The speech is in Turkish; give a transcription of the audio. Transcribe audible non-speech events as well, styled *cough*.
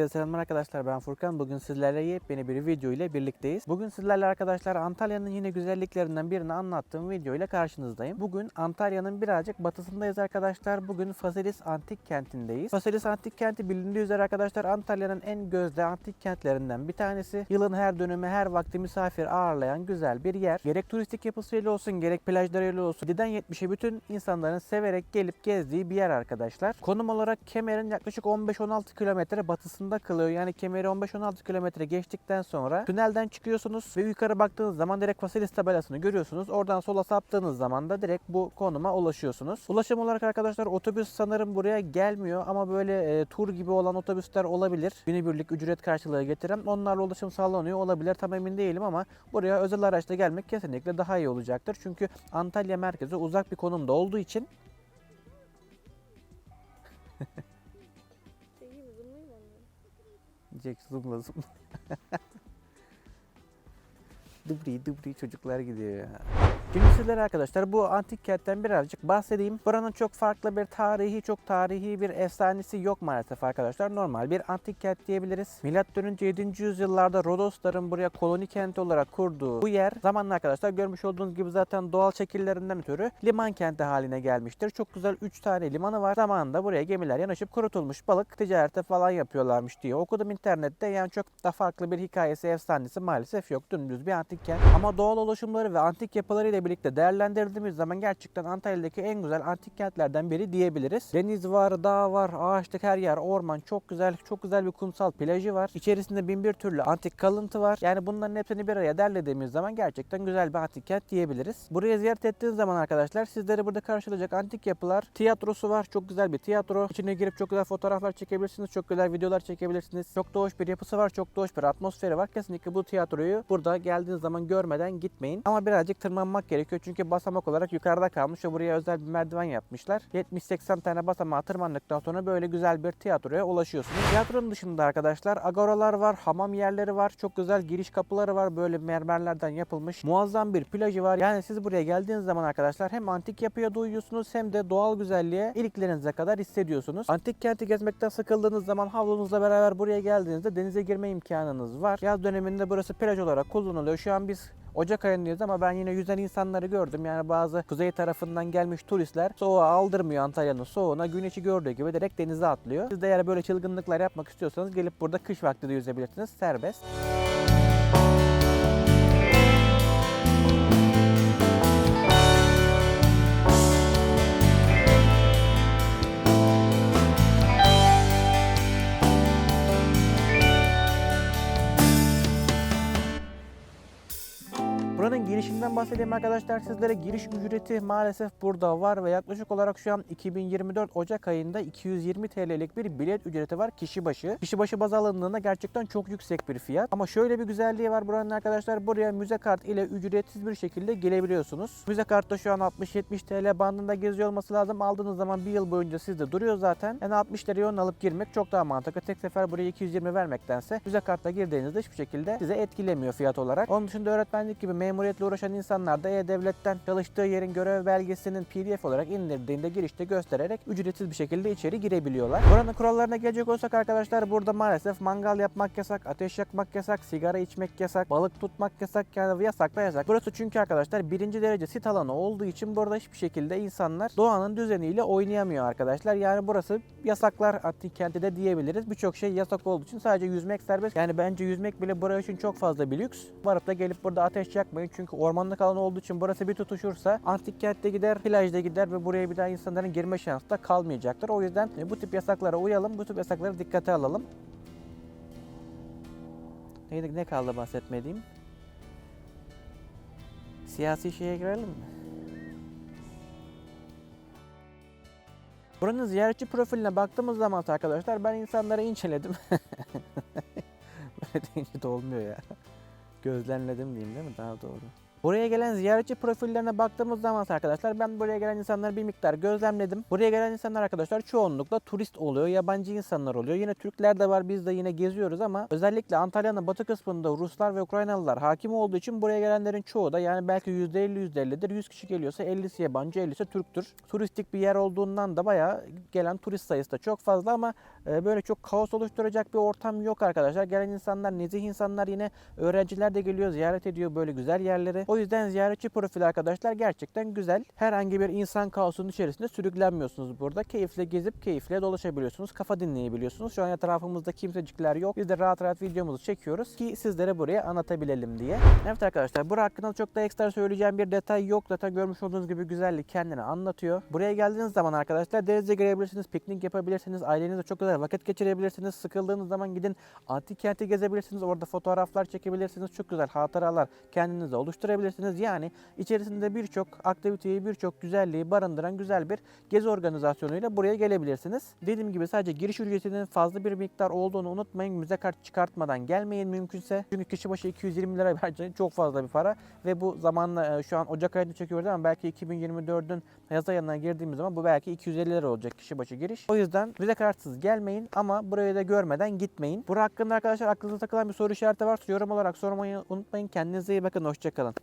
Herkese selamlar arkadaşlar ben Furkan. Bugün sizlerle yepyeni bir video ile birlikteyiz. Bugün sizlerle arkadaşlar Antalya'nın yine güzelliklerinden birini anlattığım video ile karşınızdayım. Bugün Antalya'nın birazcık batısındayız arkadaşlar. Bugün Faselis Antik Kenti'ndeyiz. Faselis Antik Kenti bilindiği üzere arkadaşlar Antalya'nın en gözde antik kentlerinden bir tanesi. Yılın her dönemi her vakti misafir ağırlayan güzel bir yer. Gerek turistik yapısıyla olsun gerek plajlarıyla olsun 7'den 70'e bütün insanların severek gelip gezdiği bir yer arkadaşlar. Konum olarak Kemer'in yaklaşık 15-16 kilometre batısında kalıyor. Yani Kemer'i 15-16 kilometre geçtikten sonra tünelden çıkıyorsunuz ve yukarı baktığınız zaman direkt Faselis tabelasını görüyorsunuz. Oradan sola saptığınız zaman da direkt bu konuma ulaşıyorsunuz. Ulaşım olarak arkadaşlar otobüs sanırım buraya gelmiyor ama böyle e, tur gibi olan otobüsler olabilir. Günübirlik ücret karşılığı getiren onlarla ulaşım sağlanıyor olabilir. Tam emin değilim ama buraya özel araçla gelmek kesinlikle daha iyi olacaktır. Çünkü Antalya merkeze uzak bir konumda olduğu için Jack zoomla zoomla. *laughs* Dubri dubri çocuklar gidiyor ya. Şimdi sizlere arkadaşlar bu antik kentten birazcık bahsedeyim. Buranın çok farklı bir tarihi, çok tarihi bir efsanesi yok maalesef arkadaşlar. Normal bir antik kent diyebiliriz. Milattan önce 7. yüzyıllarda Rodosların buraya koloni kenti olarak kurduğu bu yer zamanla arkadaşlar görmüş olduğunuz gibi zaten doğal şekillerinden ötürü liman kenti haline gelmiştir. Çok güzel 3 tane limanı var. Zamanında buraya gemiler yanaşıp kurutulmuş balık ticareti falan yapıyorlarmış diye okudum internette. Yani çok da farklı bir hikayesi, efsanesi maalesef yok. Dümdüz bir antik kent. Ama doğal oluşumları ve antik yapılarıyla birlikte değerlendirdiğimiz zaman gerçekten Antalya'daki en güzel antik kentlerden biri diyebiliriz. Deniz var, dağ var, ağaçlık her yer, orman çok güzel, çok güzel bir kumsal plajı var. İçerisinde bin bir türlü antik kalıntı var. Yani bunların hepsini bir araya derlediğimiz zaman gerçekten güzel bir antik kent diyebiliriz. Buraya ziyaret ettiğiniz zaman arkadaşlar sizleri burada karşılayacak antik yapılar, tiyatrosu var. Çok güzel bir tiyatro. İçine girip çok güzel fotoğraflar çekebilirsiniz. Çok güzel videolar çekebilirsiniz. Çok da hoş bir yapısı var. Çok da hoş bir atmosferi var. Kesinlikle bu tiyatroyu burada geldiğiniz zaman görmeden gitmeyin. Ama birazcık tırmanmak gerekiyor. Çünkü basamak olarak yukarıda kalmış ve buraya özel bir merdiven yapmışlar. 70-80 tane basamağı tırmandıktan sonra böyle güzel bir tiyatroya ulaşıyorsunuz. Tiyatronun dışında arkadaşlar agoralar var, hamam yerleri var. Çok güzel giriş kapıları var. Böyle mermerlerden yapılmış. Muazzam bir plajı var. Yani siz buraya geldiğiniz zaman arkadaşlar hem antik yapıya doyuyorsunuz hem de doğal güzelliğe iliklerinize kadar hissediyorsunuz. Antik kenti gezmekten sıkıldığınız zaman havlunuzla beraber buraya geldiğinizde denize girme imkanınız var. Yaz döneminde burası plaj olarak kullanılıyor. Şu an biz Ocak ayındayız ama ben yine yüzen insanları gördüm. Yani bazı kuzey tarafından gelmiş turistler soğuğa aldırmıyor Antalya'nın soğuğuna. Güneşi gördüğü gibi direkt denize atlıyor. Siz de eğer böyle çılgınlıklar yapmak istiyorsanız gelip burada kış vakti de yüzebilirsiniz. Serbest. Buranın girişinden bahsedeyim arkadaşlar sizlere. Giriş ücreti maalesef burada var ve yaklaşık olarak şu an 2024 Ocak ayında 220 TL'lik bir bilet ücreti var kişi başı. Kişi başı baz alındığında gerçekten çok yüksek bir fiyat. Ama şöyle bir güzelliği var buranın arkadaşlar. Buraya müze kart ile ücretsiz bir şekilde gelebiliyorsunuz. Müze kartta şu an 60-70 TL bandında geziyor olması lazım. Aldığınız zaman bir yıl boyunca sizde duruyor zaten. Yani 60 liraya onu alıp girmek çok daha mantıklı. Tek sefer buraya 220 vermektense müze kartla girdiğinizde hiçbir şekilde size etkilemiyor fiyat olarak. Onun dışında öğretmenlik gibi memuriyetle uğraşan insanlar da E-Devlet'ten çalıştığı yerin görev belgesinin PDF olarak indirdiğinde girişte göstererek ücretsiz bir şekilde içeri girebiliyorlar. Buranın kurallarına gelecek olsak arkadaşlar burada maalesef mangal yapmak yasak, ateş yakmak yasak, sigara içmek yasak, balık tutmak yasak yani yasakla yasak. Burası çünkü arkadaşlar birinci derece sit alanı olduğu için burada hiçbir şekilde insanlar doğanın düzeniyle oynayamıyor arkadaşlar. Yani burası yasaklar antik kenti de diyebiliriz. Birçok şey yasak olduğu için sadece yüzmek serbest. Yani bence yüzmek bile buraya için çok fazla bir lüks. Varıp da gelip burada ateş yakmayın çünkü ormanlık alan olduğu için burası bir tutuşursa antik kentte gider, plajda gider ve buraya bir daha insanların girme şansı da kalmayacaktır. O yüzden e, bu tip yasaklara uyalım, bu tip yasakları dikkate alalım. Neydi, ne kaldı bahsetmediğim? Siyasi şeye girelim mi? Buranın ziyaretçi profiline baktığımız zaman arkadaşlar ben insanları inceledim. *laughs* Böyle deyince de olmuyor ya. Gözlemledim diyeyim değil mi? Daha doğru. Buraya gelen ziyaretçi profillerine baktığımız zaman arkadaşlar ben buraya gelen insanları bir miktar gözlemledim. Buraya gelen insanlar arkadaşlar çoğunlukla turist oluyor, yabancı insanlar oluyor. Yine Türkler de var biz de yine geziyoruz ama özellikle Antalya'nın batı kısmında Ruslar ve Ukraynalılar hakim olduğu için buraya gelenlerin çoğu da yani belki %50 %50'dir. 100 kişi geliyorsa 50'si yabancı 50'si Türktür. Turistik bir yer olduğundan da bayağı gelen turist sayısı da çok fazla ama e, böyle çok kaos oluşturacak bir ortam yok arkadaşlar. Gelen insanlar nezih insanlar yine öğrenciler de geliyor ziyaret ediyor böyle güzel yerleri. O yüzden ziyaretçi profili arkadaşlar gerçekten güzel. Herhangi bir insan kaosunun içerisinde sürüklenmiyorsunuz burada. Keyifle gezip keyifle dolaşabiliyorsunuz. Kafa dinleyebiliyorsunuz. Şu an etrafımızda kimsecikler yok. Biz de rahat rahat videomuzu çekiyoruz ki sizlere buraya anlatabilelim diye. Evet arkadaşlar bura hakkında çok da ekstra söyleyeceğim bir detay yok. Zaten görmüş olduğunuz gibi güzellik kendini anlatıyor. Buraya geldiğiniz zaman arkadaşlar denize girebilirsiniz, piknik yapabilirsiniz, ailenizle çok güzel vakit geçirebilirsiniz. Sıkıldığınız zaman gidin antik kenti gezebilirsiniz. Orada fotoğraflar çekebilirsiniz. Çok güzel hatıralar kendinize oluşturabilirsiniz. Yani içerisinde birçok aktiviteyi, birçok güzelliği barındıran güzel bir gezi organizasyonuyla buraya gelebilirsiniz. Dediğim gibi sadece giriş ücretinin fazla bir miktar olduğunu unutmayın. Müze kart çıkartmadan gelmeyin mümkünse. Çünkü kişi başı 220 lira *laughs* bence çok fazla bir para ve bu zamanla e, şu an Ocak ayında çekiyoruz ama belki 2024'ün yaz ayına girdiğimiz zaman bu belki 250 lira olacak kişi başı giriş. O yüzden müze kartsız gelmeyin ama buraya da görmeden gitmeyin. Bura hakkında arkadaşlar aklınıza takılan bir soru işareti varsa yorum olarak sormayı unutmayın. Kendinize iyi bakın. Hoşçakalın.